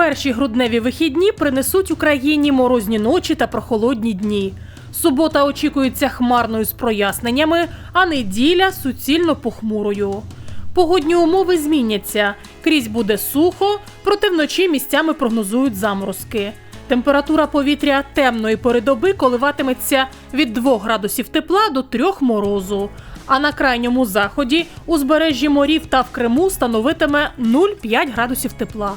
перші грудневі вихідні принесуть Україні морозні ночі та прохолодні дні. Субота очікується хмарною з проясненнями, а неділя суцільно похмурою. Погодні умови зміняться. Крізь буде сухо, проте вночі місцями прогнозують заморозки. Температура повітря темної пори доби коливатиметься від 2 градусів тепла до 3 морозу. А на крайньому заході, узбережжі морів та в Криму становитиме 0,5 градусів тепла.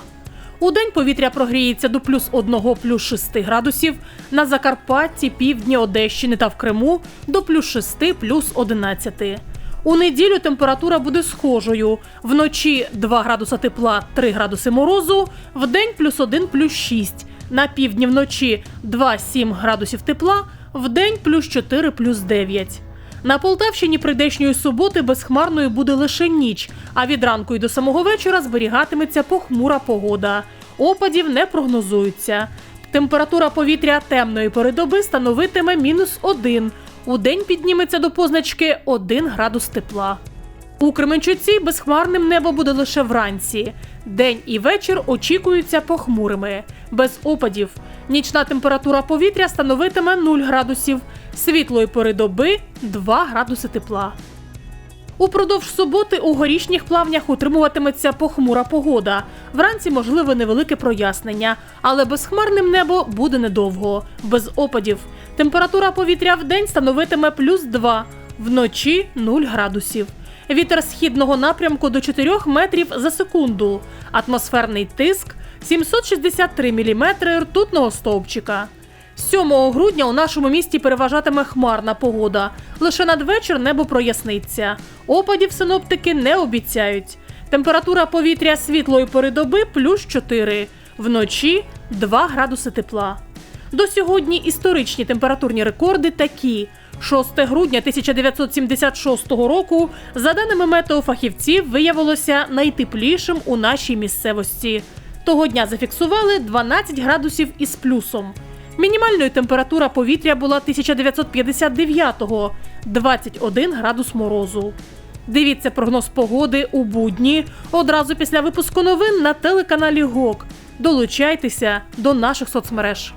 У день повітря прогріється до плюс 1 плюс 6 градусів, на Закарпатті, півдні Одещини та в Криму до плюс 6 плюс 11. У неділю температура буде схожою. Вночі 2 градуса тепла, 3 градуси морозу, вдень плюс 1 плюс 6. На півдні вночі 2-7 градусів тепла, вдень плюс 4 плюс 9. На Полтавщині прийдешньої суботи безхмарною буде лише ніч, а від ранку й до самого вечора зберігатиметься похмура погода. Опадів не прогнозується. Температура повітря темної передоби становитиме мінус один. У день підніметься до позначки 1 градус тепла. У Кременчуці безхмарним небо буде лише вранці. День і вечір очікуються похмурими, без опадів. Нічна температура повітря становитиме 0 градусів, світлої пори доби 2 градуси тепла. Упродовж суботи у горішніх плавнях утримуватиметься похмура погода. Вранці можливе невелике прояснення, але безхмарним небо буде недовго, без опадів. Температура повітря в день становитиме плюс 2, вночі 0 градусів. Вітер східного напрямку до 4 метрів за секунду. Атмосферний тиск 763 мм ртутного стовпчика. 7 грудня у нашому місті переважатиме хмарна погода. Лише надвечір небо проясниться. Опадів синоптики не обіцяють. Температура повітря світлої пори доби плюс 4, вночі 2 градуси тепла. До сьогодні історичні температурні рекорди такі. 6 грудня 1976 року, за даними метеофахівців, виявилося найтеплішим у нашій місцевості. Того дня зафіксували 12 градусів із плюсом. Мінімальною температура повітря була 1959-го – 21 градус морозу. Дивіться прогноз погоди у будні одразу після випуску новин на телеканалі ГОК. Долучайтеся до наших соцмереж.